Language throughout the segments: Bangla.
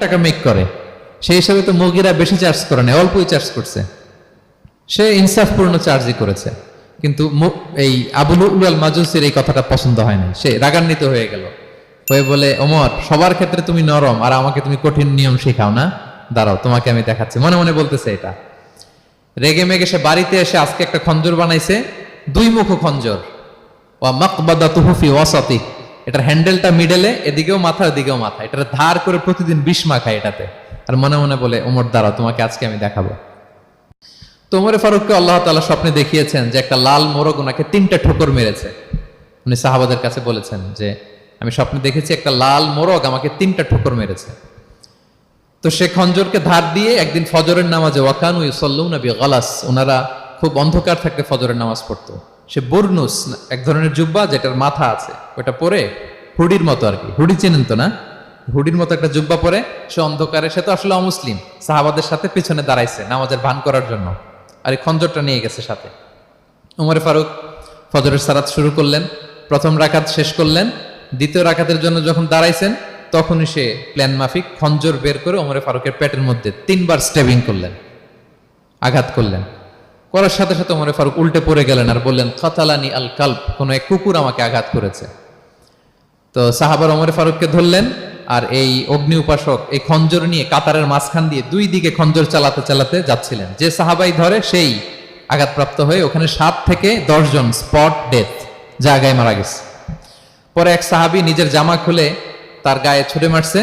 টাকা মেক করে। সেই হিসাবে তো মুগিরা বেশি চার্জ করে না, অল্পই চার্জ করছে। সে ইনসাফপূর্ণ চার্জই করেছে। কিন্তু এই আবুল উলাল মাজুসির এই কথাটা পছন্দ হয় না সে রাগান্বিত হয়ে গেল। হয়ে বলে, ওমর, সবার ক্ষেত্রে তুমি নরম আর আমাকে তুমি কঠিন নিয়ম শেখাও না। দাঁড়াও, তোমাকে আমি দেখাচ্ছি। মনে মনে বলতেছে এটা। রেগে মেগে সে বাড়িতে এসে আজকে একটা খঞ্জর বানাইছে। দুই মুখ খঞ্জর। ওয়া মাকবাদা তুহুফি ওয়াসাতি এটার হ্যান্ডেলটা মিডলে এদিকেও মাথা এদিকেও মাথা। এটা ধার করে প্রতিদিন বিষ মাখায় এটাতে। আর মনে মনে বলে, ওমর, দাঁড়াও, তোমাকে আজকে আমি দেখাবো। তোমরে ফারুককে আল্লাহ তাআলা স্বপ্নে দেখিয়েছেন যে একটা লাল মোরগ ওনাকে তিনটা ঠোকর মেরেছে। উনি সাহাবাদের কাছে বলেছেন যে, আমি স্বপ্নে দেখেছি একটা লাল মোরগ আমাকে তিনটা ঠোকর মেরেছে। তো সে খঞ্জরকে ধার দিয়ে একদিন ফজরের নামাজে ওয়াকানু ইউসাল্লুনা বিগালাস। ওনারা খুব অন্ধকার থাকতে ফজরের নামাজ পড়তো। সে বর্নুস এক ধরনের জুব্বা যেটার মাথা আছে, ওটা পরে হুডির মতো আর কি। হুডি চেনেন তো না? হুডির মতো একটা জুব্বা পরে, সে অন্ধকারে, সে তো আসলে অমুসলিম। সাহাবাদের সাথে পিছনে দাঁড়াইছে নামাজের ভান করার জন্য। আর এই খঞ্জরটা নিয়ে গেছে সাথে। উমরে ফারুক ফজরের সারাত শুরু করলেন, প্রথম রাখাত শেষ করলেন, দ্বিতীয় রাখাতের জন্য যখন দাঁড়াইছেন, তখনই সে প্ল্যান মাফিক খঞ্জর বের করে ওমরে ফারুকের পেটের মধ্যে তিনবার স্টেবিং করলেন, আঘাত করলেন। করার সাথে সাথে ওমরে ফারুক উল্টে পড়ে গেলেন আর বললেন খাতালানি আল কাল্প কোনো এক কুকুর আমাকে আঘাত করেছে। তো সাহাবার ওমরে ফারুককে ধরলেন আর এই অগ্নি উপাসক, এই খঞ্জর নিয়ে কাতারের মাঝখান দিয়ে দুই দিকে খঞ্জর চালাতে চালাতে যাচ্ছিলেন। যে সাহাবাই ধরে, সেই আঘাতপ্রাপ্ত হয়ে ওখানে সাত থেকে দশ জন স্পট ডেথ জায়গায় মারা গেছে। পরে এক সাহাবি নিজের জামা খুলে তার গায়ে ছুড়ে মারছে।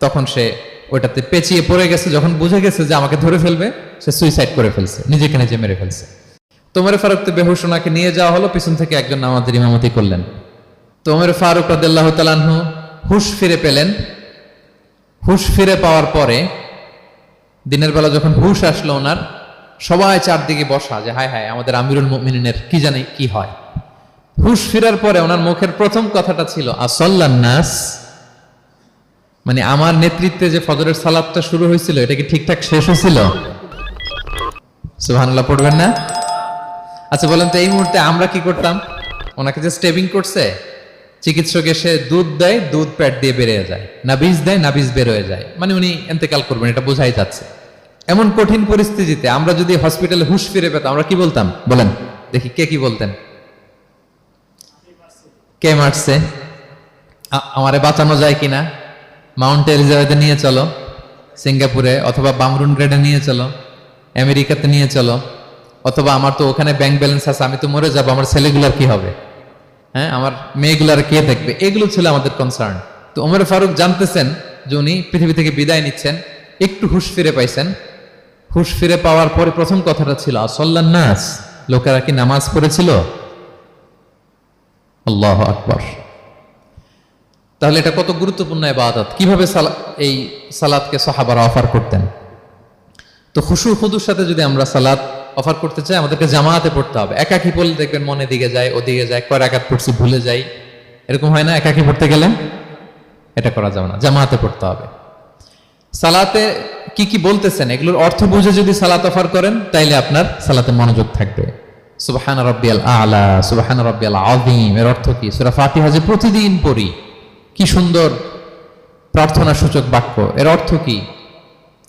তখন সে ওইটাতে পেঁচিয়ে পড়ে গেছে, যখন বুঝে গেছে যে আমাকে ধরে ফেলবে। সে সুইসাইড করে ফেলছে, নিজেকে নিজে মেরে ফেলছে। তোমরে ফারুক তো বেহুশ ওনাকে নিয়ে যাওয়া হলো, পিছন থেকে একজন নামাজের ইমামতি করলেন। তোমরে ফারুক রাদিল্লাহ তালানহু হুশ ফিরে পেলেন। হুশ ফিরে পাওয়ার পরে দিনের বেলা যখন হুশ আসলো ওনার, সবাই চারদিকে বসা যে, হায় হায়, আমাদের আমিরুল মুমিনের কি জানি কি হয়? হুশ ফিরার পরে ওনার মুখের প্রথম কথাটা ছিল, আসল্লান নাস। মানে আমার নেতৃত্বে যে ফজরের সালাদটা শুরু হয়েছিল, এটা কি ঠিকঠাক শেষ হয়েছিল? সুবহানাল্লাহ, পড়বেন না? আচ্ছা বলেন তো, এই মুহূর্তে আমরা কি করতাম? ওনাকে যে স্টেবিং করছে, চিকিৎসক এসে দুধ দেয়, দুধ প্যাট দিয়ে বেরিয়ে যায়। না বীজ দেয়, না বীজ বের হয়ে যায়। মানে উনি এন্তেকাল করবেন, এটা বোঝাই যাচ্ছে। এমন কঠিন পরিস্থিতিতে আমরা যদি হসপিটালে হুশ ফিরে পেতাম, আমরা কি বলতাম? বলেন, দেখি কে কি বলতেন। কে মারছে? আমারে বাঁচানো যায় কিনা? মাউন্ট এলিজাবেথে নিয়ে চলো, সিঙ্গাপুরে, অথবা বামরুন গ্রেডে নিয়ে চলো। আমেরিকাতে নিয়ে চলো। অথবা আমার তো ওখানে ব্যাংক ব্যালেন্স আছে, আমি তো মরে যাব, আমার ছেলেগুলার কি হবে? হ্যাঁ আমার মেয়েগুলার কে দেখবে? এগুলো ছিল আমাদের কনসার্ন তো ওমর ফারুক জানতেছেন যে উনি পৃথিবী থেকে বিদায় নিচ্ছেন, একটু হুশ ফিরে পাইছেন। হুশ ফিরে পাওয়ার পরে প্রথম কথাটা ছিল নাস। লোকেরা কি নামাজ পড়েছিল? আল্লাহ আকবর। তাহলে এটা কত গুরুত্বপূর্ণ ইবাদত। কীভাবে সালা- এই সালাদকে সাহাবারা অফার করতেন? তো খুশু খুদুর সাথে যদি আমরা সালাদ অফার করতে চাই, আমাদেরকে জামাতে পড়তে হবে। একাকি পড়লে দেখবেন মনে দিকে যায়, ওদিকে যায় কয় রাকাত পড়ছি, ভুলে যাই। এরকম হয় না? একাকি পড়তে গেলে? এটা করা যাবে না জামাতে পড়তে হবে। সালাতে কি কি বলতেছেন? এগুলোর অর্থ বুঝে যদি সালাত অফার করেন, তাইলে আপনার সালাতে মনোযোগ থাকবে। সুবাহান রব্বিয়াল আলা, সুবাহান রব্বিয়াল আযীম। এর অর্থ কি? সূরা ফাতিহা যে প্রতিদিন পড়ি, কি সুন্দর প্রার্থনা সূচক বাক্য। এর অর্থ কি?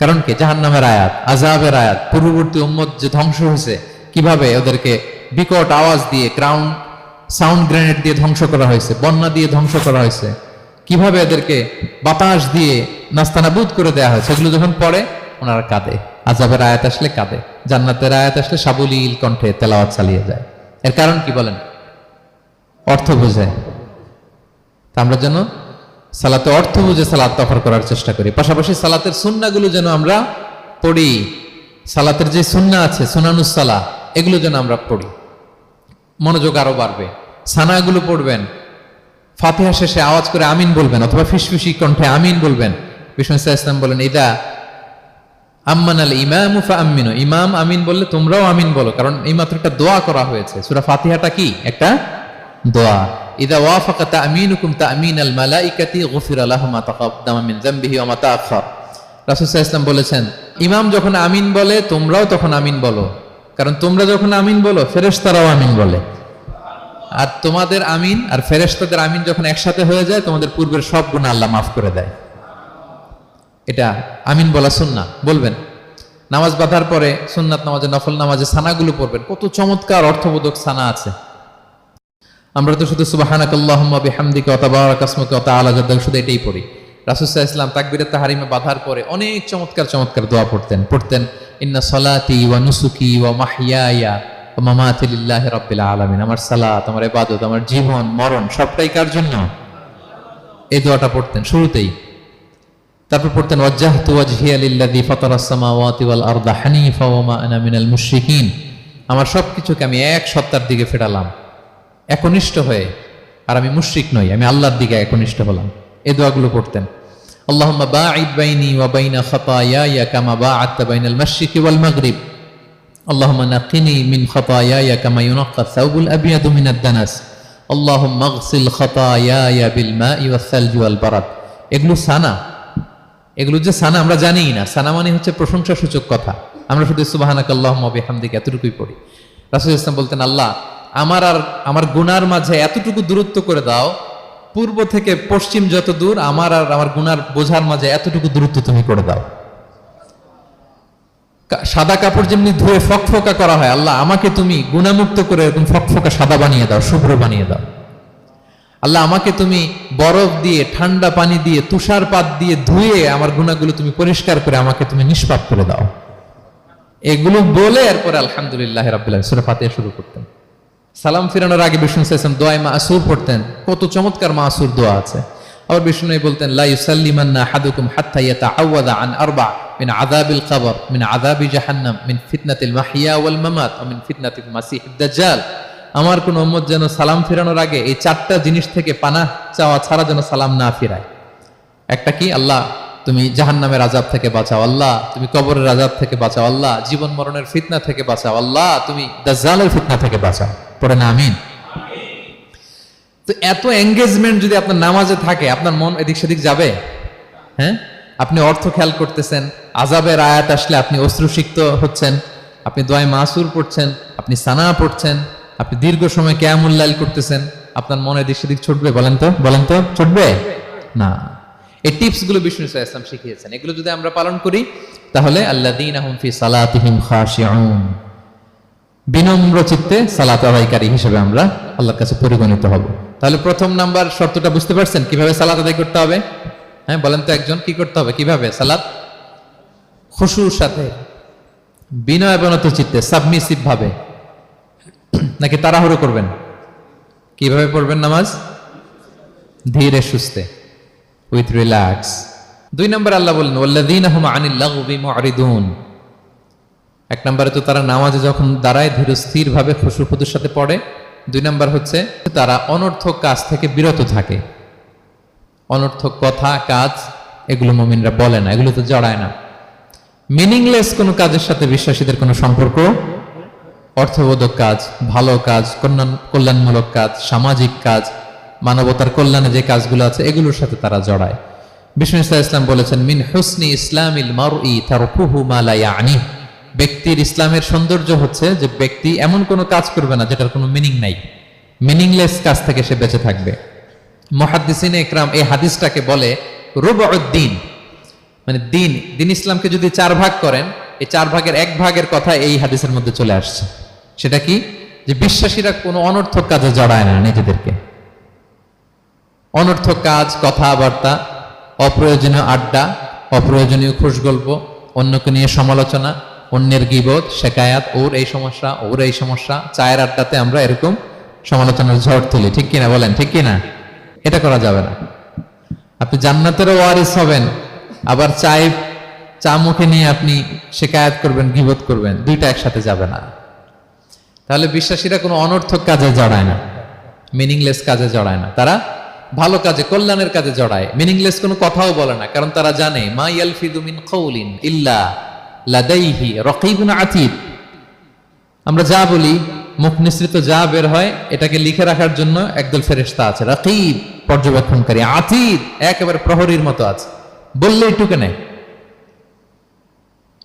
কারণ কি? জাহান্নামের আয়াত আজাবের আয়াত, পূর্ববর্তী উম্মত যে ধ্বংস হয়েছে, কীভাবে ওদেরকে বিকট আওয়াজ দিয়ে গ্রাউন্ড সাউন্ড গ্রেনেড দিয়ে ধ্বংস করা হয়েছে, বন্যা দিয়ে ধ্বংস করা হয়েছে, কীভাবে এদেরকে বাতাস দিয়ে নাস্তানাবুদ করে দেয়া হয়েছে, সেগুলো যখন পড়ে, ওনারা কাঁদে। আজাবের আয়াত আসলে কাঁদে, জান্নাতের আয়াত আসলে সাবলীল কণ্ঠে তেলাওয়াত চালিয়ে যায়। এর কারণ কি বলেন? অর্থ বুঝে তা আমরা যেন সালাতে অর্থ বুঝে সালাত অফার করার চেষ্টা করি। পাশাপাশি সালাতের সুন্নাগুলো যেন আমরা পড়ি, সালাতের যে সুন্না আছে সুনানুসালা এগুলো যেন আমরা পড়ি। মনোযোগ আরও বাড়বে। সানাগুলো পড়বেন। ফাতিহা শেষে আওয়াজ করে আমিন বলবেন, অথবা ফিসফিসি কণ্ঠে আমিন বলবেন। বিষ্ণু ইসলাম বলেন, ইদা আম্মান আল ইমাম আমিন ইমাম আমিন বললে তোমরাও আমিন বলো, কারণ এই মাত্র একটা দোয়া করা হয়েছে। সুরা ফাতিহাটা কি? একটা দোয়া। ইদা ওয়াফাকা তামিনুকুম তামিন আল মালাইকাতি গফির আলাহু মা তাকাদ্দামা মিন যামবিহি ওয়া মা তাআখার রাসূল সাল্লাল্লাহু বলেছেন, ইমাম যখন আমিন বলে, তোমরাও তখন আমিন বলো। কারণ তোমরা যখন আমিন বলো, ফেরেশতারাও আমিন বলে। আর তোমাদের আমিন আর ফেরেশতাদের আমিন যখন একসাথে হয়ে যায়, তোমাদের পূর্বের সব গুনাহ আল্লাহ মাফ করে দেয়। এটা আমিন বলা সুন্না বলবেন, নামাজ বাঁধার পরে সুন্নাত নামাজে, নফল নামাজে সানাগুলো পড়বেন। কত চমৎকার, অর্থবোধক সানা আছে। আমরা তো শুধু সুবাহানাক আল্লাহুম্মা বিহামদিকা ওয়া তাবারাক আসমুকা তাআলা জাদ্দাক শুধু এটাই পড়ি। আলাইহি ওয়াসাল্লাম তাকবীরাত তাহরিমে বাঁধার পরে অনেক চমৎকার চমৎকার দোয়া পড়তেন। পড়তেন, ইন্না সলাতি ওয়া নুসুকি ওয়া মাহইয়ায়া ওয়া মামাতি লিল্লাহি রাব্বিল আলামিন। আমার সালাত, আমার ইবাদত, আমার জীবন, মরণ, সবটাই কার জন্য? এই দোয়াটা পড়তেন শুরুতেই। তারপর পড়তেন, ওয়াজ্জাহতু ওয়াজহিয়া লিল্লাযী ফাতারাস সামাওয়াতি ওয়াল আরদা হানিফা ওয়া মা আনা মিনাল মুশরিকিন। আমার সবকিছুকে আমি এক সত্তার দিকে ফেরালাম। একনিষ্ঠ হয়ে আর আমি মুশরিক নই আমি আল্লাহর দিকে একনিষ্ঠ হলাম এই দোয়াগুলো পড়তেন আল্লাহুম্মা বাঈদ বাইনি ওয়া বাইনা খাতায়ায়া কামা বাআদতা বাইনাল মাশরিকি ওয়াল মাগরিব اللهم نقني من خطاياي كما ينقى الثوب الأبيض من الدنس اللهم اغسل خطاياي بالماء والثلج والبرد এগুলো সানা এগুলো যে সানা আমরা জানি না সানা মানে হচ্ছে প্রশংসা সূচক কথা আমরা শুধু সুবাহানাক আল্লাহ বিহামদিক এতটুকুই পড়ি রাসুল ইসলাম বলতেন আল্লাহ আমার আর, আমার গুনার মাঝে এতটুকু দূরত্ব করে দাও, পূর্ব থেকে পশ্চিম যত দূর, আমার আর আমার গুনার বোঝার মাঝে এতটুকু দূরত্ব তুমি করে দাও। সাদা কাপড় যেমনি ধুয়ে ফকফকা করা হয়, আল্লাহ, আমাকে তুমি গুণামুক্ত করে এরকম ফকফকা সাদা বানিয়ে দাও, শুভ্র বানিয়ে দাও। আল্লাহ, আমাকে তুমি বরফ দিয়ে, ঠান্ডা পানি দিয়ে, তুষারপাত দিয়ে ধুয়ে আমার গুণাগুলো তুমি পরিষ্কার করে আমাকে তুমি নিষ্পাপ করে দাও। এগুলো বলে এরপরে আলহামদুলিল্লাহ রাব্বিল্লাহ সূরা ফাতিহা শুরু করতেন। সালাম ফিরানোর আগে বিষ্ণু সাল্লাম দোয়ায় মাসুর পড়তেন। কত চমৎকার মাসুর দোয়া আছে। আবার বিষ্ণু বলতেন, লা ইউসাল্লিমান্না হাদুকুম হাত্তা ইয়াতাআওয়াদা আন আরবা মিন আযাবিল কবর, মিন আযাবি জাহান্নাম, মিন ফিতনাতিল মাহিয়া ওয়াল মামাত, ওয়া মিন ফিতনাতিল মাসিহিদ দাজ্জাল। আমার কোন উম্মত যেন সালাম ফিরানোর আগে এই চারটা জিনিস থেকে পানা চাওয়া ছাড়া যেন সালাম না ফিরায়। একটা কি? আল্লাহ তুমি জাহান্নামের আজাব থেকে বাঁচাও আল্লাহ, তুমি কবরের আজাব থেকে বাঁচাও আল্লাহ, জীবন মরণের ফিতনা থেকে বাঁচাও আল্লাহ, তুমি দাজ্জালের ফিতনা থেকে বাঁচাও। পড়ে না, আমিন। তো এত এঙ্গেজমেন্ট যদি আপনার নামাজে থাকে, আপনার মন এদিক সেদিক যাবে? হ্যাঁ? আপনি অর্থ খেয়াল করতেছেন আজাবের আয়াত আসলে আপনি অশ্রুসিক্ত হচ্ছেন, আপনি দোয়ায় মাসুর পড়ছেন, আপনি সানা পড়ছেন, আপনি দীর্ঘ সময় কেয়ামুল্লাইল করতেছেন, আপনার মনে এদিক সেদিক ছুটবে, বলেন তো বলেন তো, ছুটবে? না। এই টিপসগুলো বিষ্ণু ইসলাম শিখিয়েছেন। এগুলো যদি আমরা পালন করি, তাহলে আল্লাহ বিনম্র চিত্তে সালাত আদায়কারী হিসেবে আমরা আল্লাহর কাছে পরিগণিত হব। তাহলে প্রথম নাম্বার শর্তটা বুঝতে পারছেন? কীভাবে সালাত আদায় করতে হবে? হ্যাঁ বলেন তো একজন, কি করতে হবে? কীভাবে? সালাত? খুশুর সাথে বিনয় বনত চিত্তে সাবমিসিভ ভাবে। নাকি তাড়াহুড়ো করবেন? কীভাবে পড়বেন নামাজ? ধীরে সুস্থে। With relax. দুই নম্বর আল্লাহ বললেন, ওয়াল্লাযীনা হুম আনিল লাগবি মুআরিদুন। এক নম্বরে তো তারা নামাজে যখন দাঁড়ায়, ধীর স্থির ভাবে খুশু খুদুর সাথে পড়ে। দুই নম্বর হচ্ছে, তারা অনর্থক কাজ থেকে বিরত থাকে। অনর্থক কথা, কাজ, এগুলো মমিনরা বলে না, এগুলো তো জড়ায় না। মিনিংলেস কোনো কাজের সাথে বিশ্বাসীদের কোনো সম্পর্ক? অর্থবোধক কাজ, ভালো কাজ কল্যাণ কল্যাণমূলক কাজ, সামাজিক কাজ মানবতার কল্যাণে যে কাজগুলো আছে, এগুলোর সাথে তারা জড়ায়। বিষ্ণু ইসলাম বলেছেন, মিন হুসনি ইসলামিল মারই তারকুহু মা লা ইয়ানি। ব্যক্তির ইসলামের সৌন্দর্য হচ্ছে যে ব্যক্তি এমন কোনো কাজ করবে না যেটার কোনো মিনিং নাই। মিনিংলেস কাজ থেকে সে বেঁচে থাকবে। মহাদ্দিসিন একরাম এই হাদিসটাকে বলে রুবউদ্দিন। মানে দিন দিন ইসলামকে যদি চার ভাগ করেন, এই চার ভাগের এক ভাগের কথা এই হাদিসের মধ্যে চলে আসছে। সেটা কি? যে বিশ্বাসীরা কোনো অনর্থক কাজে জড়ায় না নিজেদেরকে। অনর্থক কাজ, কথাবার্তা, অপ্রয়োজনীয় আড্ডা, অপ্রয়োজনীয় খুশগল্প, অন্যকে নিয়ে সমালোচনা, অন্যের গিবত শেকায়াত ওর এই সমস্যা, ওর এই সমস্যা, চায়ের আড্ডাতে আমরা এরকম সমালোচনার ঝড় তুলি, ঠিক কিনা বলেন, ঠিক কিনা? এটা করা যাবে না। আপনি জান্নাতেরও ওয়ারিস হবেন, আবার চায় চা মুখে নিয়ে আপনি শেকায়াত করবেন, গিবত করবেন, দুইটা একসাথে যাবে না। তাহলে বিশ্বাসীরা কোনো অনর্থক কাজে জড়ায় না মিনিংলেস কাজে জড়ায় না। তারা ভালো কাজে, কল্যাণের কাজে জড়ায়। মিনিংলেস কোনো কথাও বলে না, কারণ তারা জানে, মা ইয়ালফিদু মিন ইল্লা লাদাইহি রকিবুন আতিদ আমরা যা বলি, মুখ নিঃসৃত যা বের হয়, এটাকে লিখে রাখার জন্য একদল ফেরেশতা আছে। রাকিব, পর্যবেক্ষণকারী আতিদ একেবারে প্রহরীর মতো আছে। বললেই টুকে নেয়।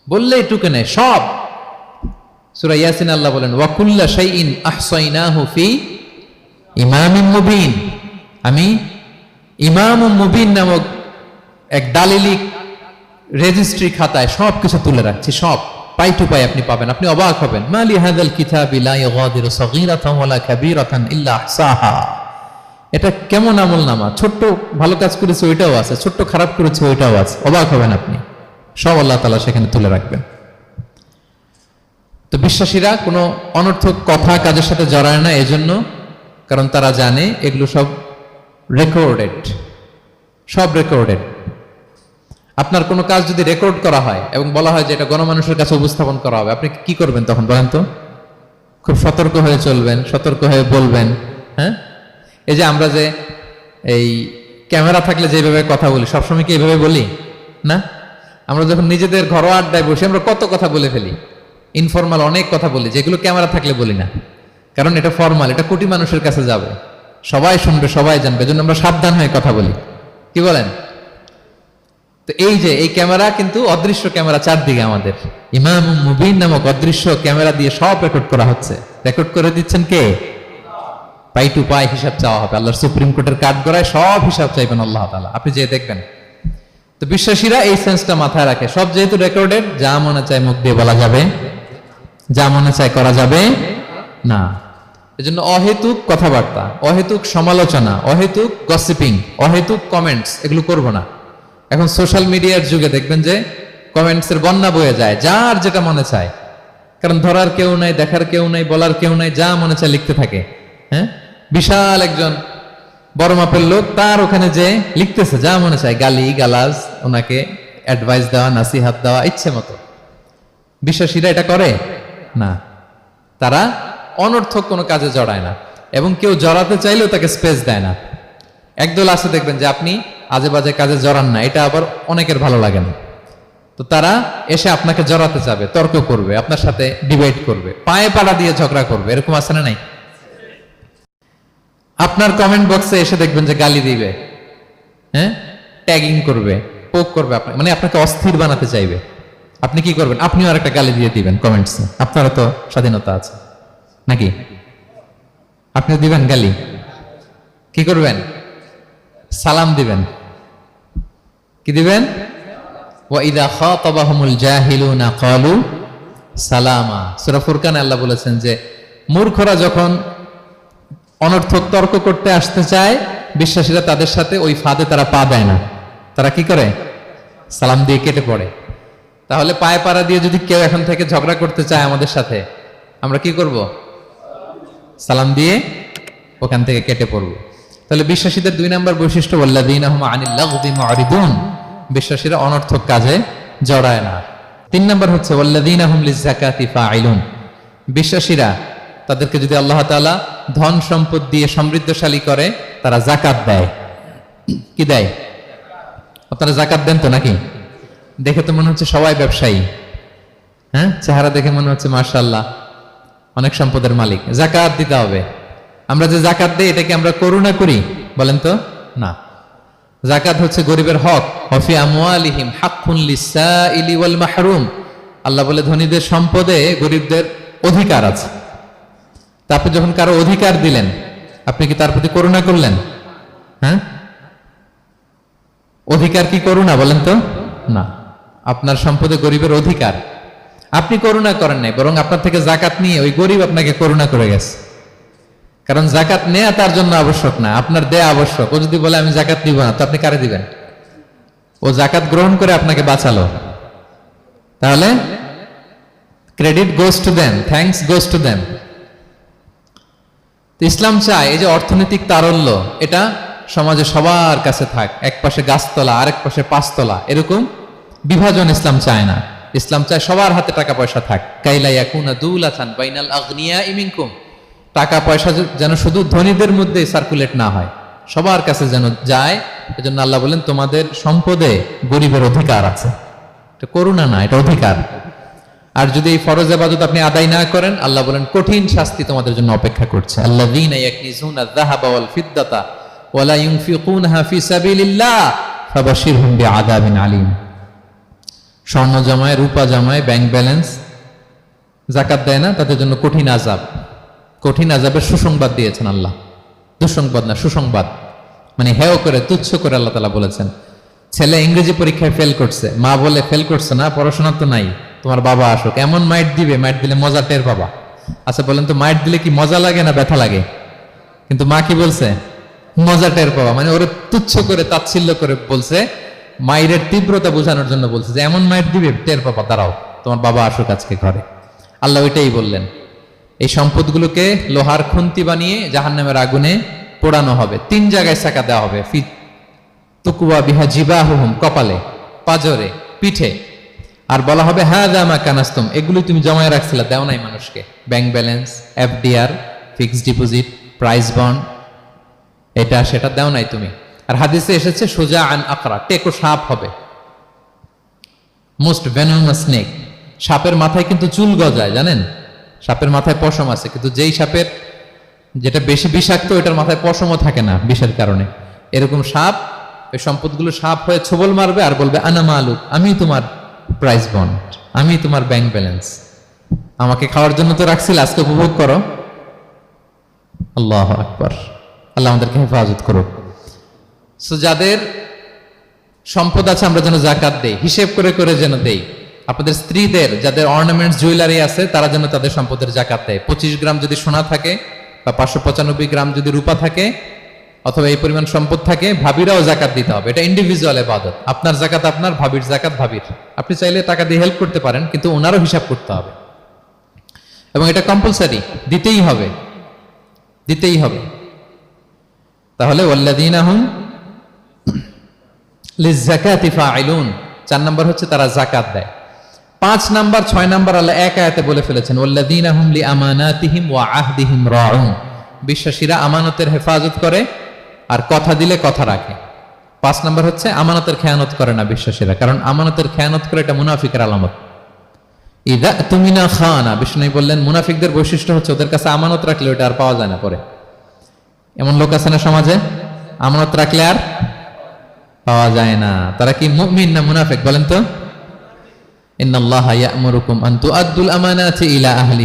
বললেই টুকে নেয়, সব। সূরা ইয়াসিন আল্লাহ বলেন ওয়াকুল্লা শাইইন আহসাইনাহু ফি ইমামিন মুবিন। আমি ইমাম মুবিন নামক এক দালিলিক রেজিস্ট্রি খাতায় সব কিছু তুলে রাখছি, সব। পাই টু পাই আপনি পাবেন। আপনি অবাক হবেন। মালি হাদাল কিতাবি ইল্লা এটা কেমন আমল নামা? ছোট্ট ভালো কাজ করেছে ওইটাও আছে, ছোট্ট খারাপ করেছে ওইটাও আছে। অবাক হবেন আপনি। সব আল্লাহ তালা সেখানে তুলে রাখবেন। তো বিশ্বাসীরা কোনো অনর্থক কথা কাজের সাথে জড়ায় না, এজন্য, কারণ তারা জানে এগুলো সব রেকর্ডেড সব রেকর্ডেড আপনার কোনো কাজ যদি রেকর্ড করা হয় এবং বলা হয় যে এটা গণমানুষের কাছে উপস্থাপন করা হবে, আপনি কি করবেন তখন বলেন তো? খুব সতর্ক হয়ে চলবেন, সতর্ক হয়ে বলবেন হ্যাঁ? এই যে আমরা যে এই ক্যামেরা থাকলে যেভাবে কথা বলি, সবসময় কি এইভাবে বলি? না? আমরা যখন নিজেদের ঘরোয়া আড্ডায় বসে, আমরা কত কথা বলে ফেলি। ইনফরমাল অনেক কথা বলি, যেগুলো ক্যামেরা থাকলে বলি না। কারণ এটা ফর্মাল এটা কোটি মানুষের কাছে যাবে। সবাই শুনবে, সবাই জানবে। এজন্য আমরা সাবধান হয়ে কথা বলি। কি বলেন? তো এই যে, এই ক্যামেরা কিন্তু অদৃশ্য ক্যামেরা চারদিকে আমাদের। ইমাম মুবিন নামক অদৃশ্য ক্যামেরা দিয়ে সব রেকর্ড করা হচ্ছে। রেকর্ড করে দিচ্ছেন কে? পাই টু পাই হিসাব চাওয়া হবে। আল্লাহর সুপ্রিম কোর্টের কাঠ গড়ায় সব হিসাব চাইবেন আল্লাহ তাআলা। আপনি যে দেখবেন। তো বিশ্বাসীরা এই সেন্সটা মাথায় রাখে। সব যেহেতু রেকর্ডেড যা মনে চায় মুখ দিয়ে বলা যাবে, যা মনে চায় করা যাবে, না। এজন্য অহেতুক কথাবার্তা, অহেতুক সমালোচনা, অহেতুক গসিপিং অহেতুক কমেন্টস এগুলো করব না। এখন সোশ্যাল মিডিয়ার যুগে দেখবেন যে কমেন্টসের বন্যা বয়ে যায়, যার যেটা মনে চায়। কারণ ধরার কেউ নাই, দেখার কেউ নাই, বলার কেউ নাই, যা মনে চায় লিখতে থাকে। হ্যাঁ? বিশাল একজন বড় মাপের লোক তার ওখানে যে লিখতেছে, যা মনে চায়, গালি, গালাজ, ওনাকে অ্যাডভাইস দেওয়া, নাসিহাত দেওয়া, ইচ্ছে মতো। বিশ্বাসীরা এটা করে? না। তারা অনর্থক কোনো কাজে জড়ায় না এবং কেউ জড়াতে চাইলেও তাকে স্পেস দেয় না। একদল আছে দেখবেন যে আপনি আজে বাজে কাজে জড়ান না, এটা আবার অনেকের ভালো লাগে না। তো তারা এসে আপনাকে জড়াতে যাবে তর্ক করবে, আপনার সাথে ডিবেট করবে, পায়ে পাড়া দিয়ে ঝগড়া করবে, এরকম আছে না নাই? আপনার কমেন্ট বক্সে এসে দেখবেন যে গালি দিবে হ্যাঁ? ট্যাগিং করবে পোক করবে আপনাকে মানে আপনাকে অস্থির বানাতে চাইবে। আপনি কি করবেন? আপনিও আর একটা গালি দিয়ে দিবেন কমেন্টসে আপনারও তো স্বাধীনতা আছে। নাকি? আপনি দিবেন গালি। কি করবেন? সালাম দিবেন। কি দিবেন? ওয়াইদা খাতাবাহুমুল জাহিলুনা ক্বালু সালামা। সূরা আল্লাহ বলেছেন যে, মূর্খরা যখন অনর্থক তর্ক করতে আসতে চায়, বিশ্বাসীরা তাদের সাথে ওই ফাঁদে তারা পা দেয় না। তারা কি করে? সালাম দিয়ে কেটে পড়ে। তাহলে পায়ে পাড়া দিয়ে যদি কেউ এখন থেকে ঝগড়া করতে চায় আমাদের সাথে, আমরা কি করব? সালাম দিয়ে ওখান থেকে কেটে পড়ব। তাহলে বিশ্বাসীদের দুই নম্বর বৈশিষ্ট্য বল্লাদিন আহমাদিন বিশ্বাসীরা অনর্থক কাজে জড়ায় না। তিন নম্বর হচ্ছে ফাইলুন বিশ্বাসীরা তাদেরকে যদি আল্লাহ তাআলা ধন সম্পদ দিয়ে সমৃদ্ধশালী করে, তারা জাকাত দেয়। কি দেয়? আপনারা জাকাত দেন তো নাকি? দেখে তো মনে হচ্ছে সবাই ব্যবসায়ী। হ্যাঁ? চেহারা দেখে মনে হচ্ছে মার্শাল্লাহ অনেক সম্পদের মালিক। জাকাত দিতে হবে। আমরা যে জাকাত দিই এটাকে আমরা করুণা করি? বলেন তো, না। জাকাত হচ্ছে গরিবের হক। হফি মাহরুম। আল্লাহ বলে, ধনীদের সম্পদে গরিবদের অধিকার আছে। তা আপনি যখন কারও অধিকার দিলেন, আপনি কি তার প্রতি করুণা করলেন? হ্যাঁ? অধিকার কি করুণা, বলেন তো? না। আপনার সম্পদে গরিবের অধিকার। আপনি করুণা করেন নাই, বরং আপনার থেকে জাকাত নিয়ে ওই গরিব আপনাকে করুণা করে গেছে। কারণ জাকাত নেয়া তার জন্য আবশ্যক না, আপনার দেয়া আবশ্যক। ও যদি বলে, আমি জাকাত নিব না, তো আপনি কারে দিবেন? ও জাকাত গ্রহণ করে আপনাকে বাঁচালো। তাহলে credit goes to them thanks goes to them ইসলাম চায় এই যে অর্থনৈতিক তারল্য, এটা সমাজে সবার কাছে থাক। এক পাশে গাছতলা, আরেক পাশে পাঁচতলা, এরকম বিভাজন ইসলাম চায় না। ইসলাম চায় সবার হাতে টাকা পয়সা থাক। কাইলা ইয়াকুনা দুলাতান বাইনাল আগনিয়া ইমিনকুম টাকা পয়সা যেন শুধু ধনীদের মধ্যে সার্কুলেট না হয়, সবার কাছে যেন যায়, এজন্য আল্লাহ বলেন, তোমাদের সম্পদে গরিবের অধিকার আছে। এটা করুণা না, এটা অধিকার। আর যদি এই ফরজ আবাদত আপনি আদায় না করেন, আল্লাহ বলেন, কঠিন শাস্তি তোমাদের জন্য অপেক্ষা করছে। আয-যাহাবা ওয়াল ইউনফিকুনহা ফি সাবিলিল্লাহ ফাবাশশিরহুম বিআযাবিন আলীম। স্বর্ণ জমায়, রূপা জমায় ব্যাংক ব্যালেন্স জাকাত দেয় না, তাদের জন্য কঠিন আজাব কঠিন আজাবের সুসংবাদ দিয়েছেন আল্লাহ। দুঃসংবাদ না, সুসংবাদ। মানে হেয় করে, তুচ্ছ করে আল্লাহ তালা বলেছেন। ছেলে ইংরেজি পরীক্ষায় ফেল করছে। মা বলে ফেল করছে না পড়াশোনা তো নাই। তোমার বাবা আসুক। এমন মাইট দিবে, মাইট দিলে মজা টের বাবা আচ্ছা বলেন তো, মাইট দিলে কি মজা লাগে না ব্যথা লাগে? কিন্তু মা কি বলছে? মজা টের পাওয়া মানে ওরে তুচ্ছ করে, তাচ্ছিল্য করে বলছে মায়ের তীব্রতা বোঝানোর জন্য বলছে যে, এমন মায়ের দিবে, টের পাবা, দাঁড়াও, তোমার বাবা আসুক আজকে ঘরে। আল্লাহ ওইটাই বললেন। এই সম্পদগুলোকে লোহার খুন্তি বানিয়ে জাহান্নামের আগুনে পোড়ানো হবে। তিন জায়গায় চাকা দেওয়া হবে। ফি তুকুয়া বিহা জিবাহুম কপালে, পাজরে, পিঠে। আর বলা হবে হ্যাঁ দামা কানাস্তম এগুলো তুমি জমায় রাখছিলে, দেও নাই মানুষকে। Bank balance, FDR, fixed deposit, price bond, এটা সেটা দেও নাই তুমি। আর হাদিসে এসেছে, সোজা আন আকরা টেকো সাপ হবে। মোস্ট ভেনোমাস স্নেক সাপের মাথায় কিন্তু চুল গজায়, জানেন? সাপের মাথায় পশম আছে, কিন্তু যেই সাপের যেটা বেশি বিষাক্ত এটার মাথায় পশমও থাকে না বিষের কারণে। এরকম সাপ, ওই সম্পদগুলো সাপ হয়ে ছবল মারবে আর বলবে, আনা মালুক, আমি তোমার প্রাইস বন্ড আমি তোমার ব্যাংক ব্যালেন্স আমাকে খাওয়ার জন্য তো রাখছিল, আজকে উপভোগ করো। আল্লাহ আকবার। আল্লাহ আমাদেরকে হেফাজত করুক। সো যাদের সম্পদ আছে, আমরা যেন জাকাত দেই। হিসেব করে করে যেন দেই। আপনাদের স্ত্রীদের, যাদের অর্নামেন্টস জুয়েলারি আছে, তারা যেন তাদের সম্পদের জাকাত দেয়। পঁচিশ গ্রাম যদি সোনা থাকে বা পাঁচশো পঁচানব্বই গ্রাম যদি রূপা থাকে অথবা এই পরিমাণ সম্পদ থাকে, ভাবিরাও জাকাত দিতে হবে। এটা ইন্ডিভিজুয়াল এবাদত। আপনার জাকাত আপনার, ভাবির জাকাত ভাবির। আপনি চাইলে টাকা দিয়ে হেল্প করতে পারেন, কিন্তু ওনারও হিসাব করতে হবে। এবং এটা কম্পালসারি দিতেই হবে। দিতেই হবে। তাহলে ওয়াল্লাদিন আহম লিজাকাতি ফাইলুন চার নাম্বার হচ্ছে তারা জাকাত দেয়। পাঁচ নাম্বার, ছয় নাম্বার আল্লাহ এক আয়াতে বলে ফেলেছেন ওয়াল্লাদিন আহম লি আমানাতিহিম ওয়া আহদিহিম রাউন। বিশ্বাসীরা আমানতের হেফাজত করে আর কথা দিলে কথা রাখে। পাঁচ নাম্বার হচ্ছে আমানতের খেয়ানত করে না বিশ্বাসীরা, কারণ আমানতের খেয়ানত করে এটা মুনাফিকের আলামত। ইদা তুমিনা খানা, বিষ্ণু বললেন, মুনাফিকদের বৈশিষ্ট্য হচ্ছে ওদের কাছে আমানত রাখলে ওটা আর পাওয়া যায় না পরে। এমন লোক আছে না সমাজে? আমানত রাখলে আর পাওয়া যায় না। তারা কি মুমিন না মুনাফেক বলেন তো?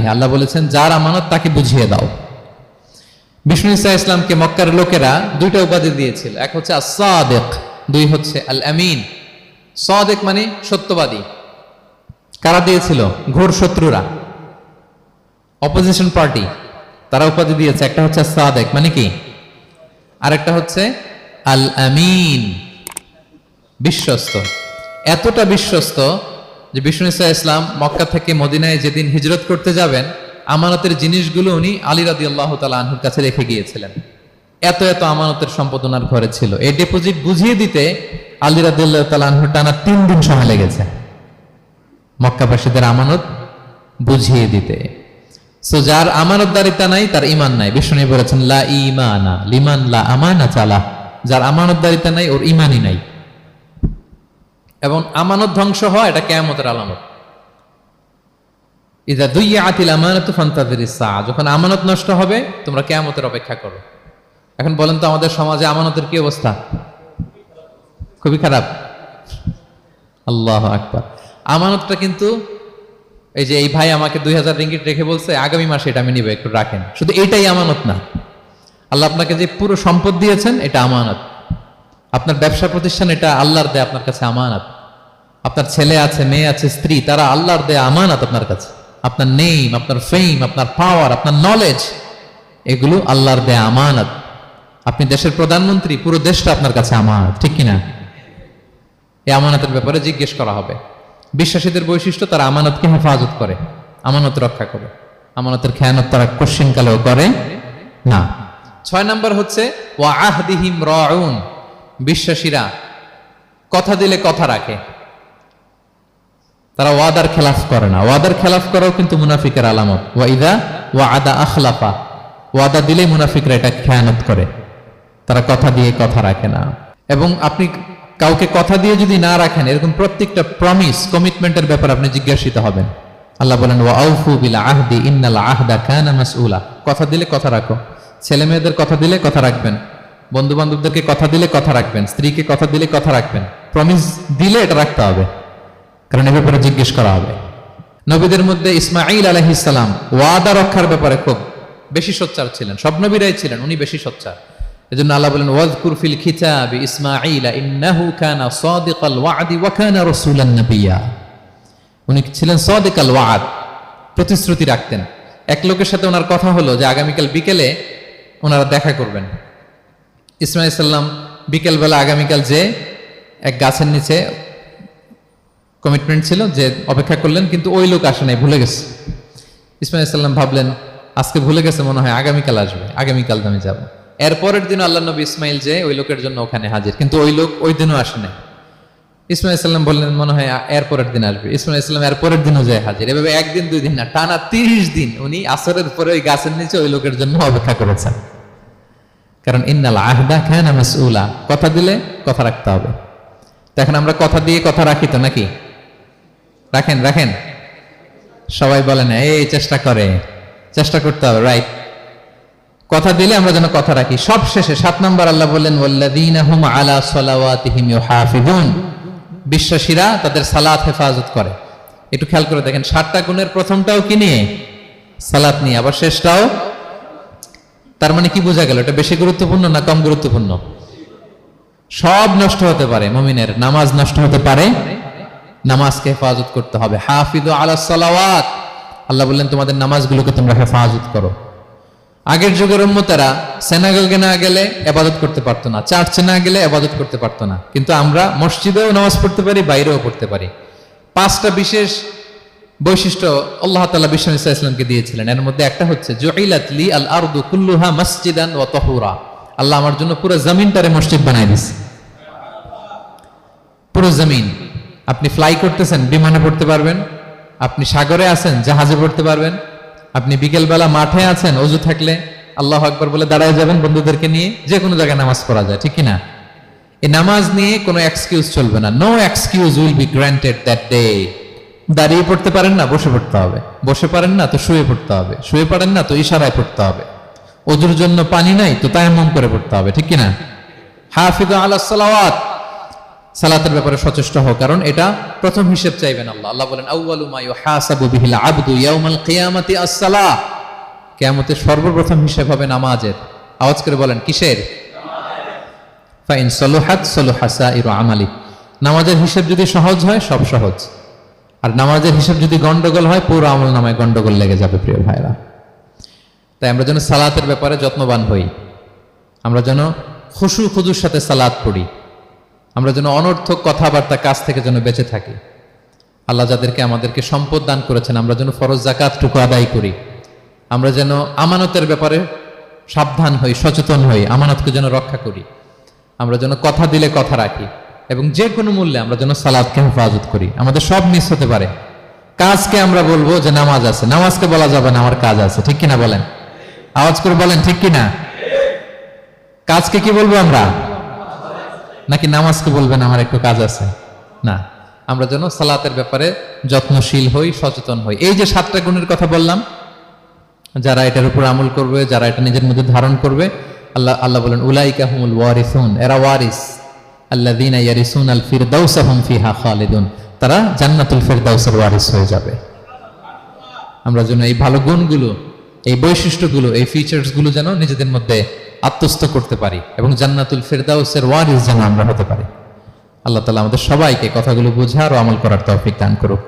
আল্লাহ বলেছেন, যার আমানত তাকে বুঝিয়ে দাও। বিষ্ণু ইসা ইসলামকে মক্কার লোকেরা দুইটা উপাধি দিয়েছিল। এক হচ্ছে আসাদেক দুই হচ্ছে আল আমিন সাদেক মানে সত্যবাদী। কারা দিয়েছিল? ঘোর শত্রুরা। অপোজিশন পার্টি তারা উপাধি দিয়েছে। একটা হচ্ছে সাদেক মানে কি? আরেকটা হচ্ছে আল আমিন বিশ্বস্ত। এতটা বিশ্বস্ত যে বিষ্ণু ইসা ইসলাম মক্কা থেকে মদিনায় যেদিন হিজরত করতে যাবেন, আমানতের জিনিসগুলো উনি আলী রাদি আল্লাহ তালা আনহুর কাছে রেখে গিয়েছিলেন। এত এত আমানতের সম্পদ ওনার ঘরে ছিল। এই ডিপোজিট বুঝিয়ে দিতে আলী রাদি আল্লাহ তালা আনহুর টানা তিন দিন সময় লেগেছে। মক্কাবাসীদের আমানত বুঝিয়ে দিতে। সো যার আমানতদারিতা নাই, তার ইমান নাই। বিষ্ণু বলেছেন, লা ইমানা লিমান লা আমানা চালা যার আমানতদারিতা নাই, ওর ইমানই নাই। এবং আমানত ধ্বংস হয়, এটা কেয়ামতের আলামত। ইদা দুই আতিল আমানত ফান্তাদের যখন আমানত নষ্ট হবে, তোমরা কেয়ামতের অপেক্ষা করো। এখন বলেন তো, আমাদের সমাজে আমানতের কি অবস্থা? খুবই খারাপ। আল্লাহ আকবার। আমানতটা কিন্তু, এই যে এই ভাই আমাকে দুই হাজার রিঙ্গিট রেখে বলছে, আগামী মাসে এটা আমি নিব, একটু রাখেন। শুধু এটাই আমানত না। আল্লাহ আপনাকে যে পুরো সম্পদ দিয়েছেন, এটা আমানত। আপনার ব্যবসা প্রতিষ্ঠান, এটা আল্লাহর দেয়, আপনার কাছে আমানত। আপনার ছেলে আছে, মেয়ে আছে, স্ত্রী, তারা আল্লাহর দেয় আমানত আপনার কাছে। আপনার নেম আপনার ফেম আপনার পাওয়ার আপনার নলেজ এগুলো আল্লাহর দেয় আমানত। আপনি দেশের প্রধানমন্ত্রী, পুরো দেশটা আপনার কাছে আমানত, ঠিক কিনা? এই আমানতের ব্যাপারে জিজ্ঞেস করা হবে। বিশ্বাসীদের বৈশিষ্ট্য, তারা আমানতকে হেফাজত করে, আমানত রক্ষা করে। আমানতের খেয়ানত তারা কোশ্চিন কালেও করে না। ছয় নাম্বার হচ্ছে, ওয়া আহদিহিম রাউন। বিশ্বাসীরা কথা দিলে কথা রাখে। তারা ওয়াদার খেলাফ করে না। ওয়াদার খেলাফ করাও কিন্তু মুনাফিকের আলামত। ওয়াইদা ওয়া আদা আখলাফা। ওয়াদা দিলে মুনাফিকরা এটা খেয়ানত করে। তারা কথা দিয়ে কথা রাখে না। এবং আপনি কাউকে কথা দিয়ে যদি না রাখেন, এরকম প্রত্যেকটা প্রমিস কমিটমেন্টের ব্যাপারে আপনি জিজ্ঞাসিত হবেন। আল্লাহ বলেন, ওয়া আউফু বিল আহদি, ইন্নাল আহদা কানা মাসউলা। কথা দিলে কথা রাখো। ছেলে মেয়েদের কথা দিলে কথা রাখবেন। বন্ধু বান্ধবদেরকে কথা দিলে কথা রাখবেন। স্ত্রীকে কথা দিলে কথা রাখবেন। প্রমিস দিলে এটা রাখতে হবে। কারণ এ ব্যাপারে জিজ্ঞেস করা হবে। নবীদের মধ্যে ইসমাইল আলহিসাম ওয়াদা রক্ষার ব্যাপারে খুব বেশি সোচ্চার ছিলেন। সব নবীরাই ছিলেন, উনি বেশি সোচ্চার। এজন্য আল্লাহ বলেন ওয়াজকুর ফিল খিতাব ইসমাইল ইন্নাহু কানা সাদিকাল ওয়াদি ওয়া কানা রাসূলান নাবিয়্যা উনি ছিলেন সদিকাল ওয়াদ, প্রতিশ্রুতি রাখতেন। এক লোকের সাথে ওনার কথা হলো যে আগামীকাল বিকেলে ওনারা দেখা করবেন। ইসমাইল সাল্লাম বিকেলবেলা আগামীকাল যে এক গাছের নিচে কমিটমেন্ট ছিল যে অপেক্ষা করলেন, কিন্তু ওই লোক আসে নাই, ভুলে গেছে। ইসমাইল সাল্লাম ভাবলেন, আজকে ভুলে গেছে, মনে হয় আগামীকাল আসবে, আগামীকাল আমি যাব। এর পরের দিন আল্লাহ নবী ইসমাইল যে ওই লোকের জন্য ওখানে হাজির, কিন্তু ওই লোক ওই দিনও আসে নাই। ইসমাইল সাল্লাম বললেন, মনে হয় আ- এর দিন আসবে। ইসমাইল ইসলাম এর পরের দিনও যায় হাজির। এভাবে একদিন, দুই দিন না, টানা তিরিশ দিন উনি আসরের পরে ওই গাছের নিচে ওই লোকের জন্য অপেক্ষা করেছেন। কারণ ইন্নাল আহদা খান মাসউলা, কথা দিলে কথা রাখতে হবে। তো এখন আমরা কথা দিয়ে কথা রাখি তো নাকি? রাখেন রাখেন। সবাই বলে না এই চেষ্টা করে, চেষ্টা করতে হবে রাইট কথা দিলে আমরা যেন কথা রাখি। সব শেষে সাত নম্বর আল্লাহ বললেন ইউহাফিজুন বিশ্বাসীরা তাদের সালাত হেফাজত করে। একটু খেয়াল করে দেখেন, সাতটা গুণের প্রথমটাও কি নিয়ে? সালাত নিয়ে, আবার শেষটাও? তার মানে কি বোঝা গেল, এটা বেশি গুরুত্বপূর্ণ না কম গুরুত্বপূর্ণ? সব নষ্ট হতে পারে, মমিনের নামাজ নষ্ট হতে পারে নামাজকে হেফাজত করতে হবে। হাফিদ আলা সালাওয়াত। আল্লাহ বললেন, তোমাদের নামাজগুলোকে তোমরা হেফাজত করো। আগের যুগের উম্মতেরা সেনাগলকে না গেলে আবাদত করতে পারতো না, চার্চে না গেলে আবাদত করতে পারতো না। কিন্তু আমরা মসজিদেও নামাজ পড়তে পারি, বাইরেও পড়তে পারি। পাঁচটা বিশেষ বৈশিষ্ট্য আল্লাহ তাআলা বিশ্ব ইসলামকে দিয়েছিলেন। এর মধ্যে একটা হচ্ছে, জুইলাত লি আল আরদু কুল্লুহা মসজিদান ওয়া তাহুরা। আল্লাহ আমার জন্য পুরো জমিনটারে মসজিদ বানাই দিছে। পুরো জমিন। আপনি ফ্লাই করতেছেন, বিমানে পড়তে পারবেন। আপনি সাগরে আছেন, জাহাজে পড়তে পারবেন। আপনি বিকেলবেলা মাঠে আছেন, অজু থাকলে আল্লাহ আকবর বলে দাঁড়ায় যাবেন বন্ধুদেরকে নিয়ে যে কোনো জায়গায় নামাজ পড়া যায়, ঠিক না এই নামাজ নিয়ে কোনো এক্সকিউজ চলবে না। No excuse will be granted that day দাঁড়িয়ে পড়তে পারেন না, বসে পড়তে হবে। বসে পারেন না, তো শুয়ে পড়তে হবে। শুয়ে পারেন না, তো ইশারায় পড়তে হবে। অজুর জন্য পানি নাই, তো তাই তায়াম্মম করে পড়তে হবে, ঠিক কি না হাফিজ আলা সালাওয়াত সালাতের ব্যাপারে সচেষ্ট হও, কারণ এটা প্রথম হিসেব চাইবেন আল্লাহ। আল্লাহ বলেন আবদু ইয়াউমাল কিয়ামাতি আস-সালাহ। সর্বপ্রথম হিসেব হবে নামাজের। আওয়াজ করে বলেন, কিসের? ফাইন সলুহাত সলুহা সাইরু আমালি। নামাজের হিসেব যদি সহজ হয়, সব সহজ। আর নামাজের হিসেব যদি গন্ডগোল হয়, পুরো আমল নামায় গন্ডগোল লেগে যাবে, প্রিয় ভাইরা তাই আমরা যেন সালাতের ব্যাপারে যত্নবান হই। আমরা যেন খুশু খুদুর সাথে সালাত পড়ি। আমরা যেন অনর্থক কথাবার্তা কাছ থেকে যেন বেঁচে থাকি। আল্লাহ যাদেরকে আমাদেরকে সম্পদ দান করেছেন, আমরা যেন ফরজ জাকাতটুকু আদায় করি। আমরা যেন আমানতের ব্যাপারে সাবধান হই, সচেতন হই, আমানতকে যেন রক্ষা করি। আমরা যেন কথা দিলে কথা রাখি এবং যে কোনো মূল্যে আমরা যেন সালাদকে হেফাজত করি। আমাদের সব মিস হতে পারে। কাজকে আমরা বলব যে নামাজ আছে। নামাজকে বলা যাবে না, আমার কাজ আছে। ঠিক কিনা বলেন? আওয়াজ করে বলেন, ঠিক কিনা? কাজকে কি বলব আমরা? নাকি নামাজকে বলবেন, আমার একটু কাজ আছে না। আমরা যেন সালাতের ব্যাপারে যত্নশীল হই, সচেতন হই। এই যে সাতটা গুণের কথা বললাম, যারা এটার উপর আমল করবে, যারা এটা নিজের মধ্যে ধারণ করবে, আল্লাহ আল্লাহ বলেন, উলাইকা হুমুল ওয়ারিসুন এরা ওয়ারিস। আল্লাযীনা ইয়ারিসুন আল ফিরদাউসা হুম ফিহা খালিদুন। তারা জান্নাতুল ফিরদাউসের ওয়ারিস হয়ে যাবে। আমরা যেন এই ভালো গুণগুলো, এই বৈশিষ্ট্যগুলো, এই ফিচার্সগুলো যেন নিজেদের মধ্যে আত্মস্থ করতে পারি এবং জান্নাতুল ফেরদাউসের ওয়ারিস যেন আমরা হতে পারি আল্লাহ তালা আমাদের সবাইকে কথাগুলো বোঝার ও আমল করার তৌফিক দান করুক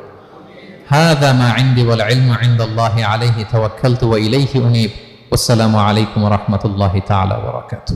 هذا ما عندي والعلم عند الله عليه توكلت وإليه أنيب والسلام عليكم ورحمة الله تعالى وبركاته